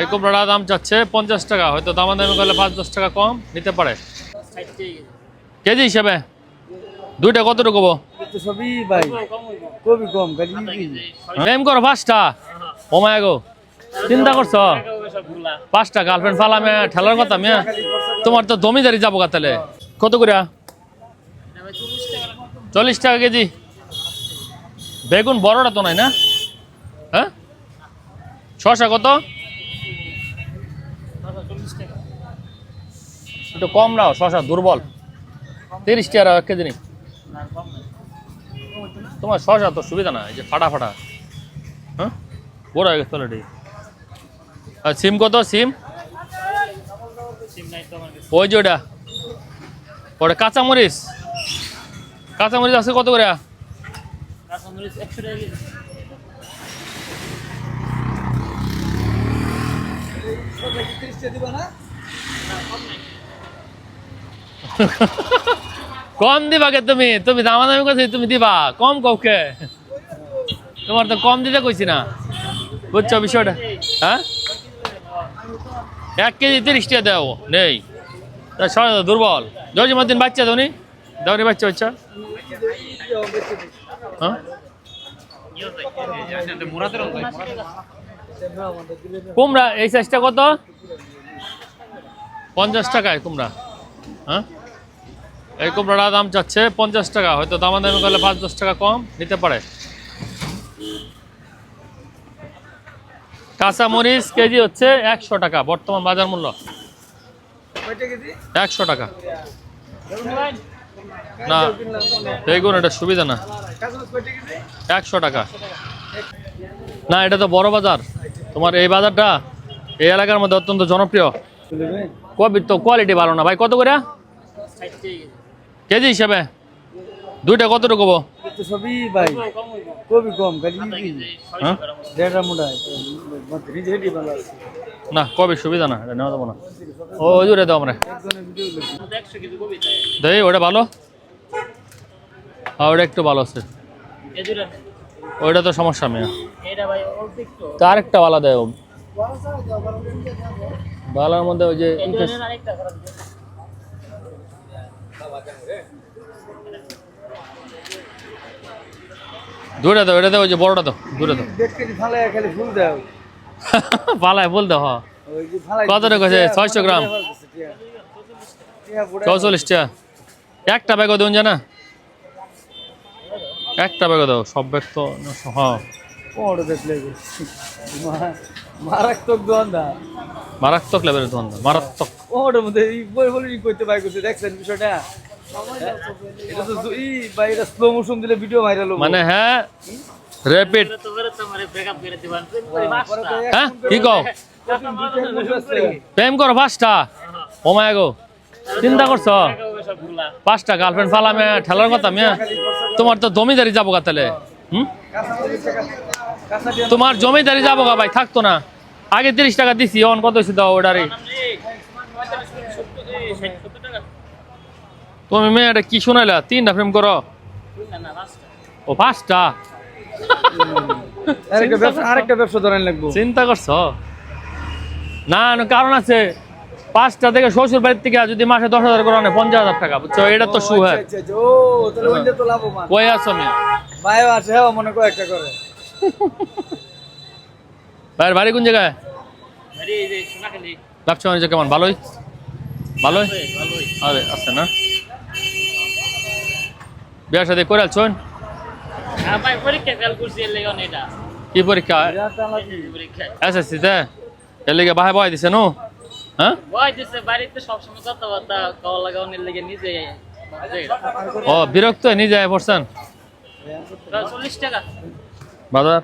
এই দাম চাচ্ছে পঞ্চাশ টাকা হয়তো দামাদামি করলে পাঁচ দশ টাকা কম নিতে পারে। কেজি হিসাবে? দুইটা কত রকম তো সবই ভাই খুবই কম প্রেম করো পাঁচটা? ও মায়া গো চিন্তা করছ? পাঁচটা গার্লফ্রেন্ড ফালামে ঠেলার কথা মেয়ে। তোমার তো জমিদারি যাব গা তাহলে। কত করে চল্লিশ টাকা কেজি। বেগুন বড়টা তো নাই না? হ্যাঁ? শশা কত? একটু কম নাও, শশা দুর্বল। তিরিশ টাকা এক কেজি নেই তোমার শশা তো সুবিধা না, এই যে ফাটা ফাটা। হ্যাঁ? বড় হয়ে গেছে আর সিম কত? সিম? ওই যে ওটা। ওটা কাঁচামরিচ। কাঁচামরিচ আছে কত করে? কম দিবা কে তুমি? তুমি দামাদামি করছি তুমি দিবা। কম কৌকে তোমার তো কম দিতে কইছি না। বুঝছ বিষয়টা? হ্যাঁ? এক কেজি তিরিশ টাকা দেও, নেই। তা সবাই দুর্বল। জজিমাদ্দিন বাচ্চা তো নি দাওনি বাচ্চা বাচ্চা? হ্যাঁ? কুমড়া, এই সাইজটা কত? পঞ্চাশ টাকায় কুমড়া। হ্যাঁ? এই কুমড়াটা দাম চাচ্ছে পঞ্চাশ টাকা হয়তো দামাদামি করলে পাঁচ দশ টাকা কম নিতে পারে। কাঁচা মরিচ কেজি হচ্ছে একশো টাকা বর্তমান বাজার মূল্য। একশো টাকা। না বেগুন এটা সুবিধা না। একশো টাকা। না এটা তো বড় বাজার। তোমার এই বাজারটা এই এলাকার মধ্যে অত্যন্ত জনপ্রিয়। কবি তো কোয়ালিটি ভালো না। ভাই কত করে? কেজি হিসাবে? দুইটা কত রকম সবই ভাই খুবই কম হ্যাঁ? না কবে সুবিধা না এটা নেওয়া যাব না। ও ওই জুড়ে দাও আমরা। দেই ওটা ভালো? আর ওটা একটু ভালো আছে। ওইটা তো সমস্যা মেয়ে। তার একটা ভালো দেয় ভালোর মধ্যে ওই যে দূরে দাও এটা দাও ওই যে বড়টা দাও দূরে দাও। পালায় বল দাও কত আছে? 600 গ্রাম? একটা ব্যাগও দেউন জানা? একটা ব্যাগও দাও সব ব্যাগ তো হ্যাঁ মারাত্মক মারাত্মক লেভেলের তোমার মারাত্মক। ওর মধ্যে করতে দেখছেন বিষয়টা? এটা তো জু- ই স্লো মোশন দিলে ভিডিও ভাইরাল হবে। মানে হ্যাঁ র্যাপিড হ্যাঁ কি কও? প্রেম করো পাঁচটা। ও মায়া গো চিন্তা করছ? পাঁচটা গার্লফ্রেন্ড ফালামে ঠেলার কথা মেয়ে তোমার তো জমিদারি যাব গা তাহলে। হুম? তোমার জমিদারি যাব গা ভাই থাকতো না। আগে তিরিশ টাকা দিছি অন কত হয়েছে দাও ওটারে? তুমি মেয়েটা কি শোনাইলা? তিনটা প্রেম করো। ও পাঁচটা? আরেকটা ব্যবসা আরেকটা ব্যবসা ধরেন লাগবো। চিন্তা করছ? না না, কারণ আছে। পাঁচটা থেকে শ্বশুর বাড়ির থেকে যদি মাসে দশ হাজার করে পঞ্চাশ হাজার টাকা বুঝছ? এটা তো শু হ্যাঁ। আচ্ছা, আচ্ছা, ও তাহলে ওইটা তো লাভবান। কই আছো মেয়ে? ভাইও আছে মনে করে একটা করে। ভাইয়ের বাড়ি কোন জায়গায়? ব্যবসা বাণিজ্য কেমন? ভালোই ভালোই। আরে আছে না? বিয়ার সাথে করে আলছুন কি পরীক্ষা? এসএসসি তে? এর লিগে বাহে বয় দিছে নো? হ্যাঁ? বাড়িতে সবসময় কথাবার্তা কল লাগানোর লেগে নিজে ও বিরক্ত নিজে পড়ছেন? চল্লিশ টাকা। বাজার?